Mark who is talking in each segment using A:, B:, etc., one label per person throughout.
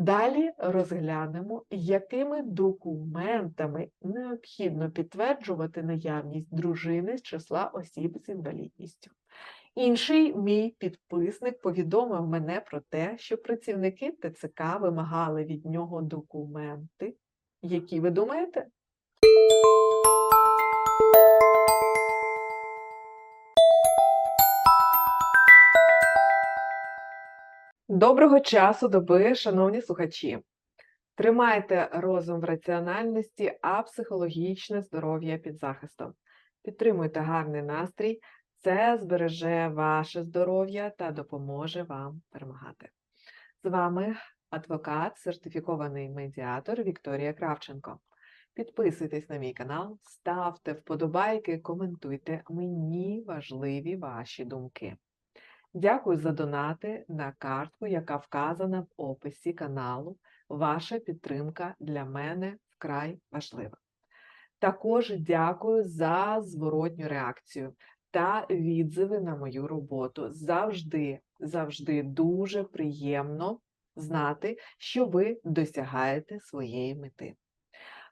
A: Далі розглянемо, якими документами необхідно підтверджувати наявність дружини з числа осіб з інвалідністю. Інший мій підписник повідомив мене про те, що працівники ТЦК вимагали від нього документи. Які ви думаєте? Доброго часу доби, шановні слухачі! Тримайте розум в раціональності, а психологічне здоров'я під захистом. Підтримуйте гарний настрій, це збереже ваше здоров'я та допоможе вам перемагати. З вами адвокат, сертифікований медіатор Вікторія Кравченко. Підписуйтесь на мій канал, ставте вподобайки, коментуйте. Мені важливі ваші думки. Дякую за донати на картку, яка вказана в описі каналу. Ваша підтримка для мене вкрай важлива. Також дякую за зворотню реакцію та відзиви на мою роботу. Завжди, завжди дуже приємно знати, що ви досягаєте своєї мети.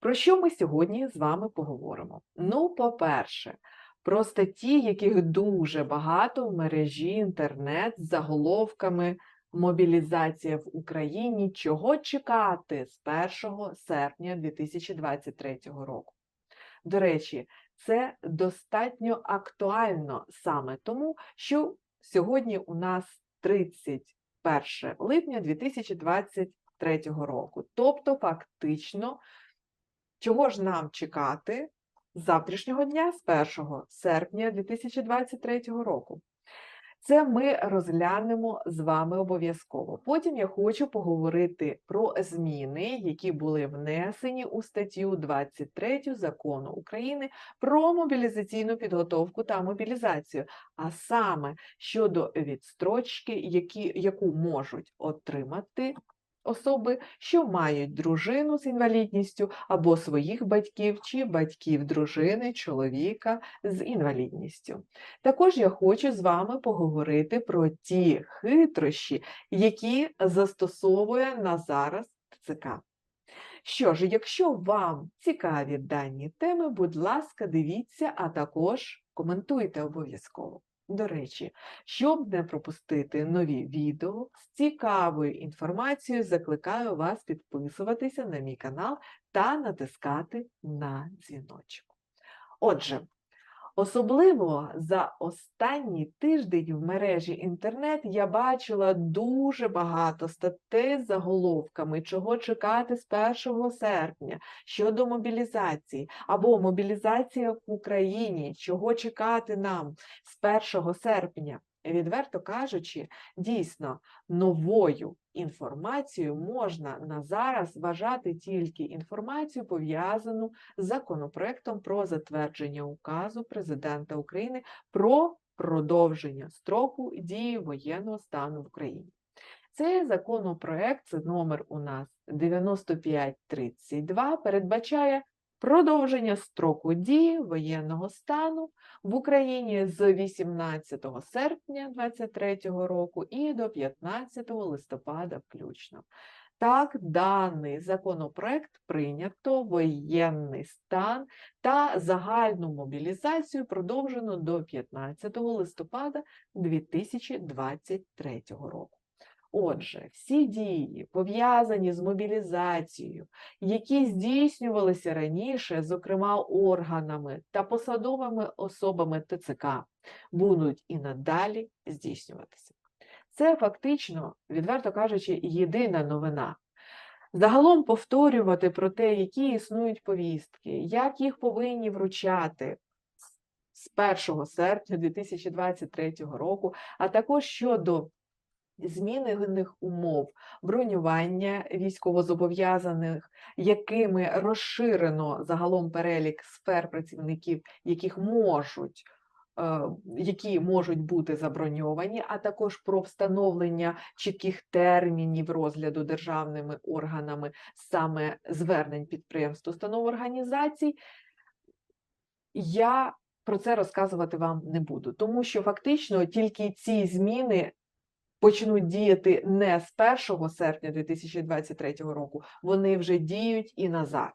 A: Про що ми сьогодні з вами поговоримо? Ну, по-перше, про статті, яких дуже багато в мережі інтернет з заголовками Мобілізація в Україні. Чого чекати з 1 серпня 2023 року? До речі, це достатньо актуально саме тому, що сьогодні у нас 31 липня 2023 року. Тобто, фактично, чого ж нам чекати з завтрашнього дня, з 1 серпня 2023 року? Це ми розглянемо з вами обов'язково. Потім я хочу поговорити про зміни, які були внесені у статтю 23 закону України про мобілізаційну підготовку та мобілізацію, а саме щодо відстрочки, які, яку можуть отримати особи, що мають дружину з інвалідністю або своїх батьків чи батьків дружини, чоловіка з інвалідністю. Також я хочу з вами поговорити про ті хитрощі, які застосовує на зараз ТЦК. Що ж, якщо вам цікаві дані теми, будь ласка, дивіться, а також коментуйте обов'язково. До речі, щоб не пропустити нові відео з цікавою інформацією, закликаю вас підписуватися на мій канал та натискати на дзвіночок. Отже, особливо за останній тиждень в мережі інтернет я бачила дуже багато статей з заголовками, чого чекати з 1 серпня щодо мобілізації, або мобілізація в Україні, чого чекати нам з 1 серпня. Відверто кажучи, дійсно новою інформацією можна на зараз вважати тільки інформацію, пов'язану з законопроектом про затвердження указу Президента України про продовження строку дії воєнного стану в Україні. Цей законопроект, це номер у нас 9532, передбачає продовження строку дії воєнного стану в Україні з 18 серпня 2023 року і до 15 листопада включно. Так, даний законопроект прийнято воєнний стан та загальну мобілізацію продовжено до 15 листопада 2023 року. Отже, всі дії, пов'язані з мобілізацією, які здійснювалися раніше, зокрема органами та посадовими особами ТЦК, будуть і надалі здійснюватися. Це фактично, відверто кажучи, єдина новина. Загалом повторювати про те, які існують повістки, як їх повинні вручати з 1 серпня 2023 року, а також щодо змінених умов бронювання військовозобов'язаних, якими розширено загалом перелік сфер працівників, яких можуть е, які можуть бути заброньовані, а також про встановлення чітких термінів розгляду державними органами саме звернень підприємств, установ організацій, я про це розказувати вам не буду, тому що фактично тільки ці зміни почнуть діяти не з 1 серпня 2023 року, вони вже діють і на зараз.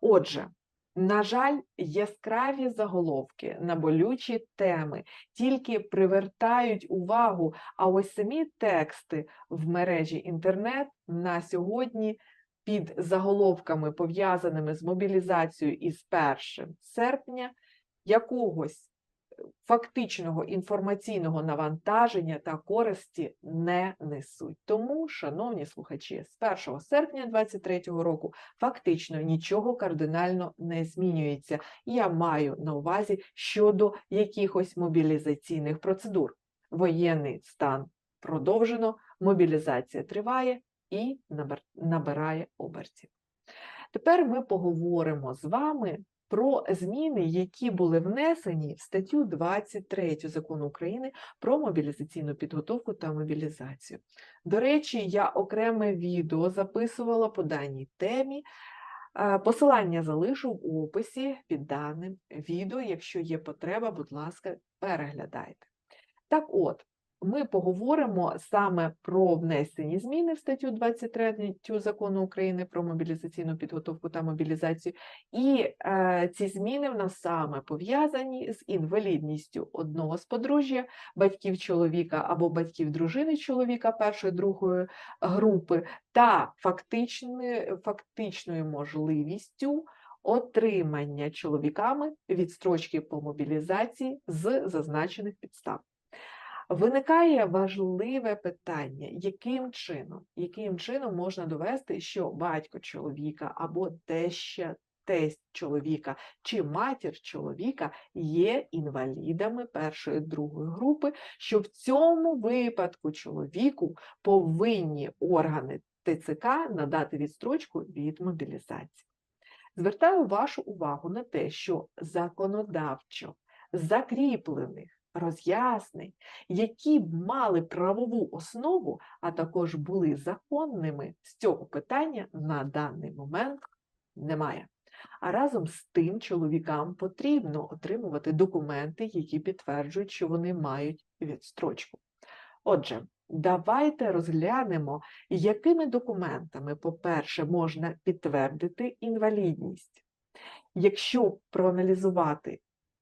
A: Отже, на жаль, яскраві заголовки на болючі теми тільки привертають увагу, а ось самі тексти в мережі інтернет на сьогодні під заголовками, пов'язаними з мобілізацією із 1 серпня, якогось фактичного інформаційного навантаження та користі не несуть. Тому, шановні слухачі, з 1 серпня 2023 року фактично нічого кардинально не змінюється. Я маю на увазі щодо якихось мобілізаційних процедур. Воєнний стан продовжено, мобілізація триває і набирає обертів. Тепер ми поговоримо з вами про зміни, які були внесені в статтю 23 закону України про мобілізаційну підготовку та мобілізацію. До речі, я окреме відео записувала по даній темі. Посилання залишу в описі під даним відео. Якщо є потреба, будь ласка, переглядайте. Так от, ми поговоримо саме про внесені зміни в статтю 23 закону України про мобілізаційну підготовку та мобілізацію, і е, ці зміни в нас саме пов'язані з інвалідністю одного з подружжя, батьків чоловіка або батьків дружини чоловіка першої другої групи, та фактичною, фактичною можливістю. Отримання чоловіками відстрочки по мобілізації з зазначених підстав. Виникає важливе питання, яким чином яким чином можна довести, що батько чоловіка або теща тесть чоловіка чи матір чоловіка є інвалідами першої другої групи, що в цьому випадку чоловіку повинні органи ТЦК надати відстрочку від мобілізації. Звертаю вашу увагу на те, що законодавчо закріплених роз'яснень, які б мали правову основу, а також були законними, з цього питання на даний момент немає. А разом з тим чоловікам потрібно отримувати документи, які підтверджують, що вони мають відстрочку. Отже, давайте розглянемо, якими документами, по-перше, можна підтвердити інвалідність. Якщо проаналізувати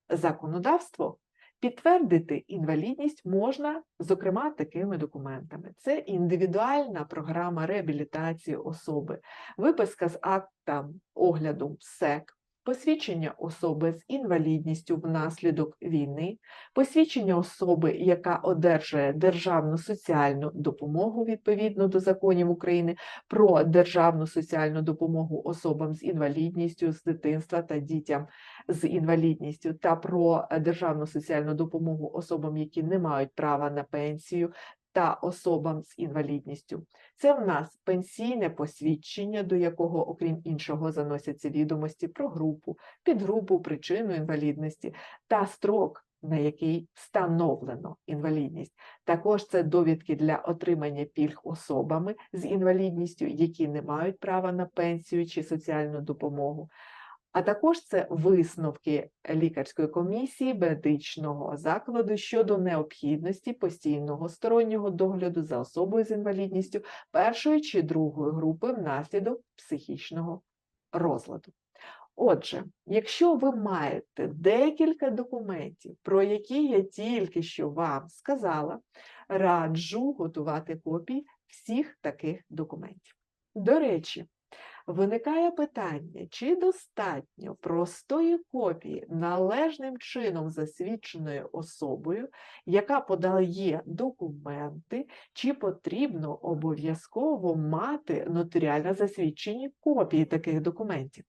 A: законодавство, Підтвердити інвалідність можна, зокрема, такими документами: це індивідуальна програма реабілітації особи, виписка з акта огляду СЕК, посвідчення особи з інвалідністю внаслідок війни, посвідчення особи, яка одержує державну соціальну допомогу відповідно до законів України про державну соціальну допомогу особам з інвалідністю з дитинства та дітям з інвалідністю, та про державну соціальну допомогу особам, які не мають права на пенсію та особам з інвалідністю. Це в нас пенсійне посвідчення, до якого, окрім іншого, заносяться відомості про групу, підгрупу, причину інвалідності та строк. На який встановлено інвалідність. Також це довідки для отримання пільг особами з інвалідністю, які не мають права на пенсію чи соціальну допомогу, а також це висновки лікарської комісії медичного закладу щодо необхідності постійного стороннього догляду за особою з інвалідністю першої чи другої групи внаслідок психічного розладу. Отже, якщо ви маєте декілька документів, про які я тільки що вам сказала, раджу готувати копії всіх таких документів. До речі, Виникає питання, чи достатньо простої копії належним чином засвідченою особою, яка подає документи, чи потрібно обов'язково мати нотаріально засвідчені копії таких документів?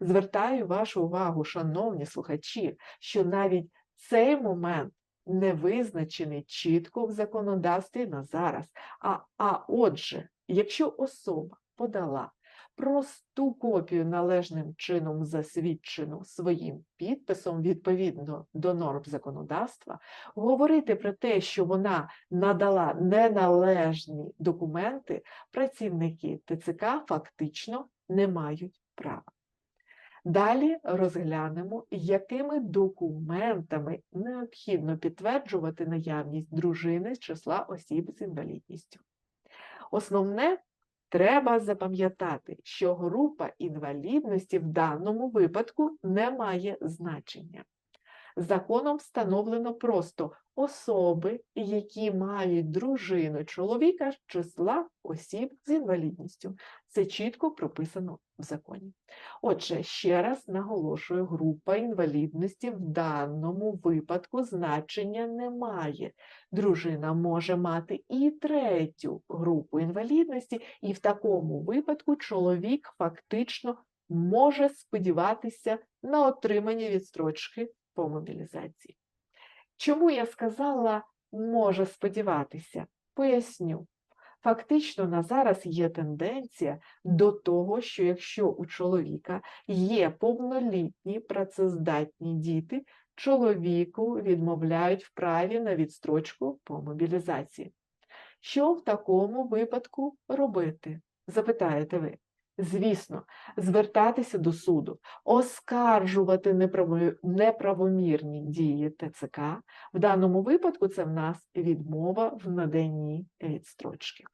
A: Звертаю вашу увагу, шановні слухачі, що навіть цей момент не визначений чітко в законодавстві на зараз. А, А отже, якщо особа подала просту копію належним чином засвідчену своїм підписом відповідно до норм законодавства, говорити про те, що вона надала неналежні документи, працівники ТЦК фактично не мають права. Далі розглянемо, якими документами необхідно підтверджувати наявність дружини з числа осіб з інвалідністю. Основне треба запам'ятати, що група інвалідності в даному випадку не має значення. Законом встановлено просто особи, які мають дружину чоловіка з числа осіб з інвалідністю. Це чітко прописано в законі. Отже, ще раз наголошую, група інвалідності в даному випадку значення не має. Дружина може мати і третю групу інвалідності, і в такому випадку чоловік фактично може сподіватися на отримання відстрочки по мобілізації. Чому я сказала може сподіватися? Поясню. Фактично, на зараз є тенденція до того, що якщо у чоловіка є повнолітні працездатні діти, чоловіку відмовляють в праві на відстрочку по мобілізації. Що в такому випадку робити? Запитаєте ви. Звісно, звертатися до суду, оскаржувати неправомірні дії ТЦК. В даному випадку це в нас відмова в наданні відстрочки.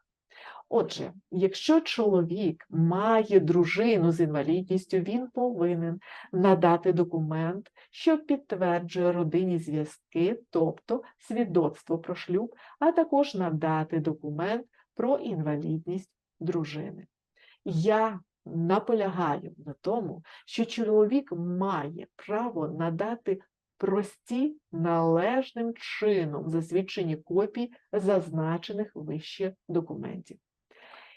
A: Отже, якщо чоловік має дружину з інвалідністю, він повинен надати документ, що підтверджує родинні зв'язки, тобто свідоцтво про шлюб, а також надати документ про інвалідність дружини. Я наполягаю на тому, що чоловік має право надати прості належним чином засвідчені копії зазначених вище документів.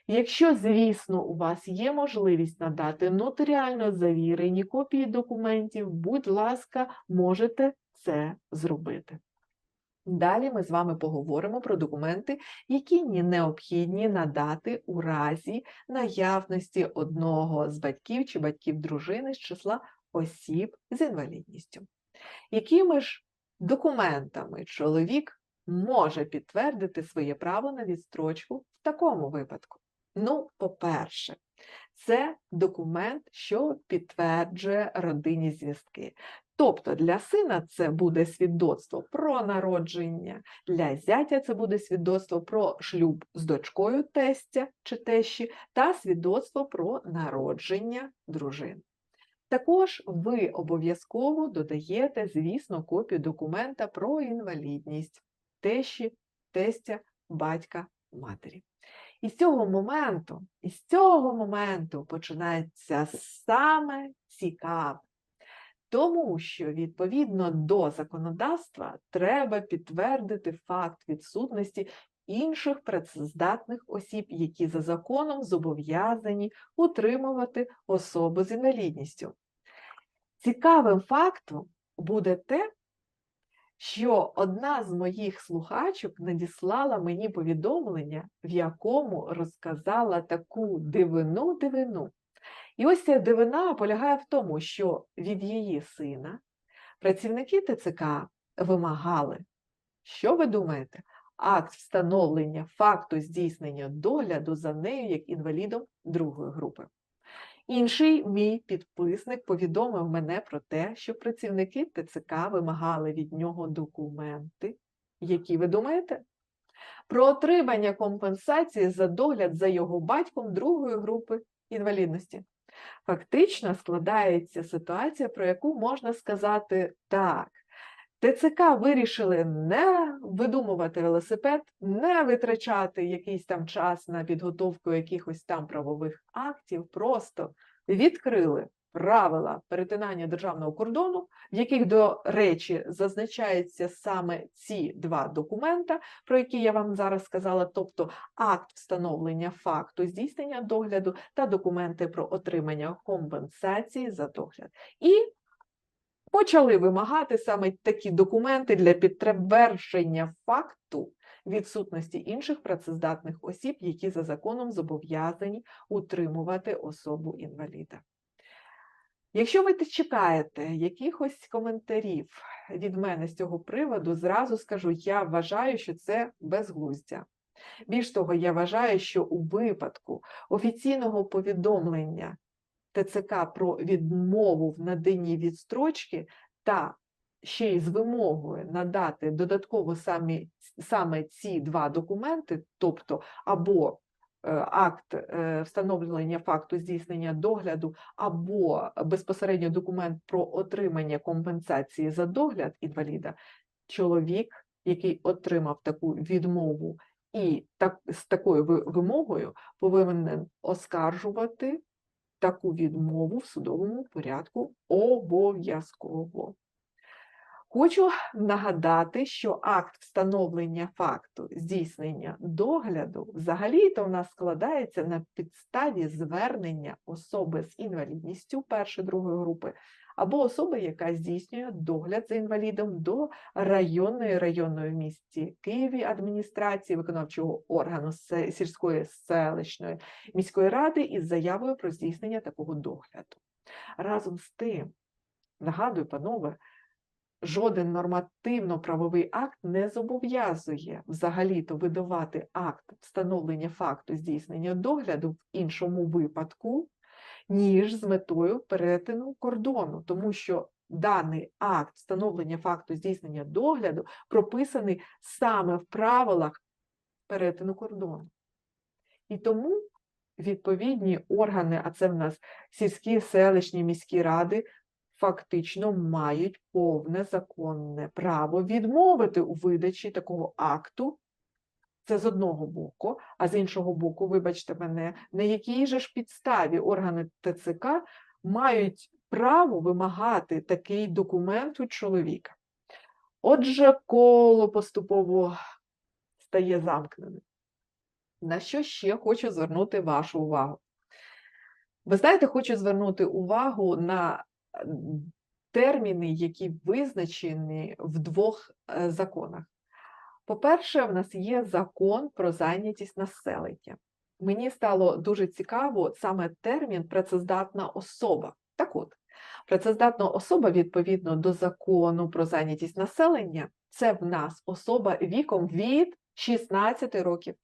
A: Якщо, звісно, у вас є можливість надати нотаріально завірені копії документів, будь ласка, можете це зробити. Далі ми з вами поговоримо про документи, які необхідні надати у разі наявності одного з батьків чи батьків дружини з числа осіб з інвалідністю. Якими ж документами чоловік може підтвердити своє право на відстрочку в такому випадку? Ну, по-перше, це документ, що підтверджує родинні зв'язки. Тобто для сина це буде свідоцтво про народження, для зятя це буде свідоцтво про шлюб з дочкою тестя чи тещі, та свідоцтво про народження дружини. Також ви обов'язково додаєте, звісно, копію документа про інвалідність тещі, тестя, батька, матері. І з цього моменту, і з цього моменту починається саме цікаве. Тому що відповідно до законодавства треба підтвердити факт відсутності інших працездатних осіб, які за законом зобов'язані утримувати особу з інвалідністю. Цікавим фактом буде те, що одна з моїх слухачок надіслала мені повідомлення, в якому розказала таку дивину-дивину. І ось ця дивина полягає в тому, що від її сина працівники ТЦК вимагали, що ви думаєте, акт встановлення факту здійснення догляду за нею як інвалідом другої групи. Інший мій підписник повідомив мене про те, що працівники ТЦК вимагали від нього документи, які ви думаєте? Про отримання компенсації за догляд за його батьком другої групи інвалідності. Фактично складається ситуація, про яку можна сказати так. ТЦК вирішили не видумувати велосипед, не витрачати якийсь там час на підготовку якихось там правових актів, просто відкрили правила перетинання державного кордону, в яких, до речі, зазначаються саме ці два документа, про які я вам зараз сказала, тобто акт встановлення факту здійснення догляду та документи про отримання компенсації за догляд. І почали вимагати саме такі документи для підтвердження факту відсутності інших працездатних осіб, які за законом зобов'язані утримувати особу інваліда. Якщо ви чекаєте якихось коментарів від мене з цього приводу, зразу скажу, я вважаю, що це безглуздя. Більш того, я вважаю, що у випадку офіційного повідомлення ТЦК про відмову в наданні відстрочки та ще й з вимогою надати додатково самі, саме ці два документи, тобто або акт е, встановлення факту здійснення догляду, або безпосередньо документ про отримання компенсації за догляд інваліда, чоловік, який отримав таку відмову і так, з такою вимогою повинен оскаржувати таку відмову в судовому порядку обов'язково. Хочу нагадати, що акт встановлення факту здійснення догляду взагалі-то в нас складається на підставі звернення особи з інвалідністю першої другої групи або особи, яка здійснює догляд за інвалідом до районної районної місті Києві адміністрації виконавчого органу сільської селищної міської ради із заявою про здійснення такого догляду. Разом з тим, нагадую, панове, жоден нормативно-правовий акт не зобов'язує взагалі-то видавати акт встановлення факту здійснення догляду в іншому випадку, ніж з метою перетину кордону, тому що даний акт встановлення факту здійснення догляду прописаний саме в правилах перетину кордону. І тому відповідні органи, а це в нас сільські, селищні, міські ради, фактично мають повне законне право відмовити у видачі такого акту. Це з одного боку, а з іншого боку, вибачте мене, на якій же ж підставі органи ТЦК мають право вимагати такий документ у чоловіка. Отже, коло поступово стає замкненим. На що ще хочу звернути вашу увагу? Ви знаєте, хочу звернути увагу на терміни, які визначені в двох е, законах. По-перше, в нас є закон про зайнятість населення. Мені стало дуже цікаво саме термін працездатна особа. Так от, працездатна особа відповідно до закону про зайнятість населення це в нас особа віком від 16 років,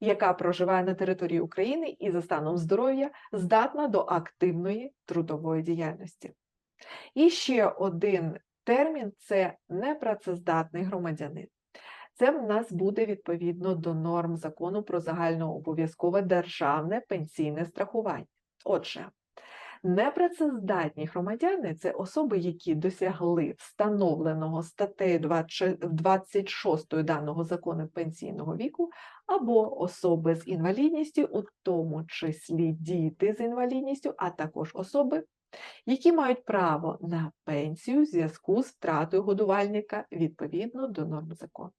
A: яка проживає на території України і за станом здоров'я здатна до активної трудової діяльності. І ще один термін це непрацездатний громадянин. Це в нас буде відповідно до норм закону про загальнообов'язкове державне пенсійне страхування. Отже, непрацездатні громадяни це особи, які досягли встановленого статтею 26 даного закону пенсійного віку, або особи з інвалідністю, у тому числі діти з інвалідністю, а також особи, які мають право на пенсію в зв'язку з втратою годувальника відповідно до норм закону.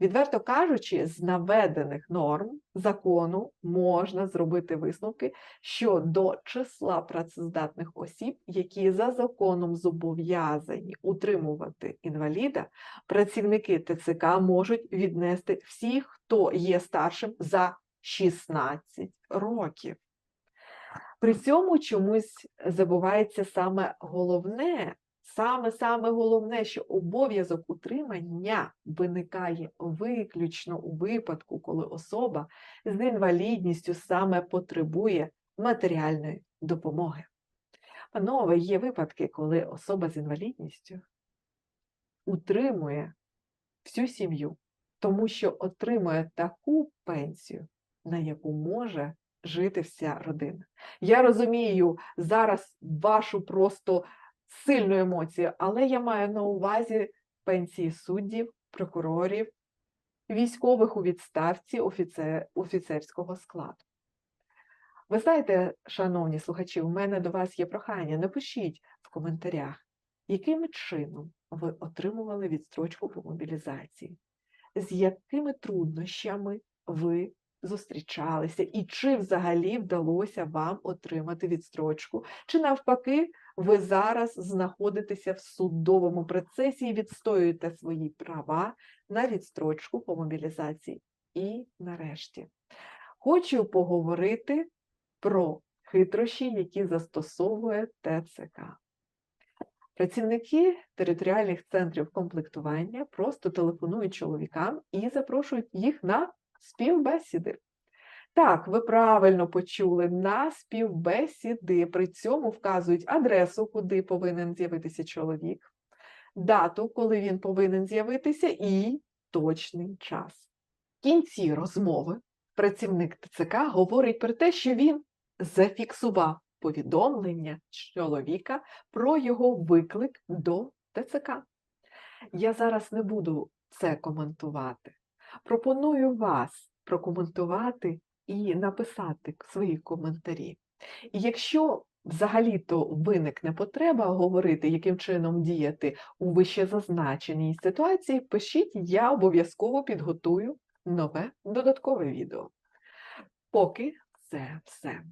A: Відверто кажучи, з наведених норм закону можна зробити висновки щодо числа працездатних осіб, які за законом зобов'язані утримувати інваліда, працівники ТЦК можуть віднести всіх, хто є старшим за 16 років. При цьому чомусь забувається саме головне, саме саме головне, що обов'язок утримання виникає виключно у випадку, коли особа з інвалідністю саме потребує матеріальної допомоги. Панове, є випадки, коли особа з інвалідністю утримує всю сім'ю, тому що отримує таку пенсію, на яку може жити вся родина. Я розумію зараз вашу просто сильну емоцію, але я маю на увазі пенсії суддів, прокурорів, військових у відставці офіцер, офіцерського складу. Ви знаєте, шановні слухачі, у мене до вас є прохання. Напишіть в коментарях, яким чином ви отримували відстрочку по мобілізації, з якими труднощами ви зустрічалися, і чи взагалі вдалося вам отримати відстрочку, чи навпаки, ви зараз знаходитеся в судовому процесі і відстоюєте свої права на відстрочку по мобілізації. І нарешті хочу поговорити про хитрощі, які застосовує ТЦК. Працівники територіальних центрів комплектування просто телефонують чоловікам і запрошують їх на співбесіди. Так, ви правильно почули на співбесіди. При цьому вказують адресу, куди повинен з'явитися чоловік, дату, коли він повинен з'явитися, і точний час. В кінці розмови працівник ТЦК говорить про те, що він зафіксував повідомлення чоловіка про його виклик до ТЦК. Я зараз не буду це коментувати. Пропоную вас прокоментувати і написати свої коментарі. І якщо взагалі-то виникне потреба говорити, яким чином діяти у вищезазначеній ситуації, пишіть, я обов'язково підготую нове додаткове відео. Поки це все.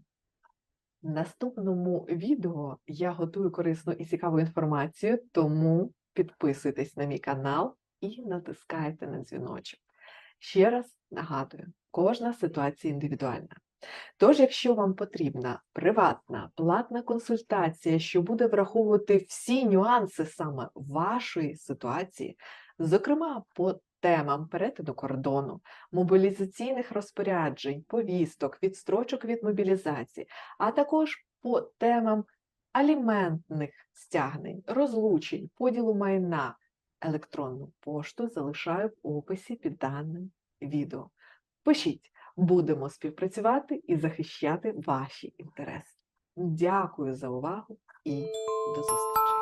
A: В наступному відео я готую корисну і цікаву інформацію, тому підписуйтесь на мій канал і натискайте на дзвіночок. Ще раз нагадую, кожна ситуація індивідуальна. Тож, якщо вам потрібна приватна платна консультація, що буде враховувати всі нюанси саме вашої ситуації, зокрема по темам перетину кордону, мобілізаційних розпоряджень, повісток, відстрочок від мобілізації, а також по темам аліментних стягнень, розлучень, поділу майна, електронну пошту залишаю в описі під даним відео. Пишіть, будемо співпрацювати і захищати ваші інтереси. Дякую за увагу і до зустрічі!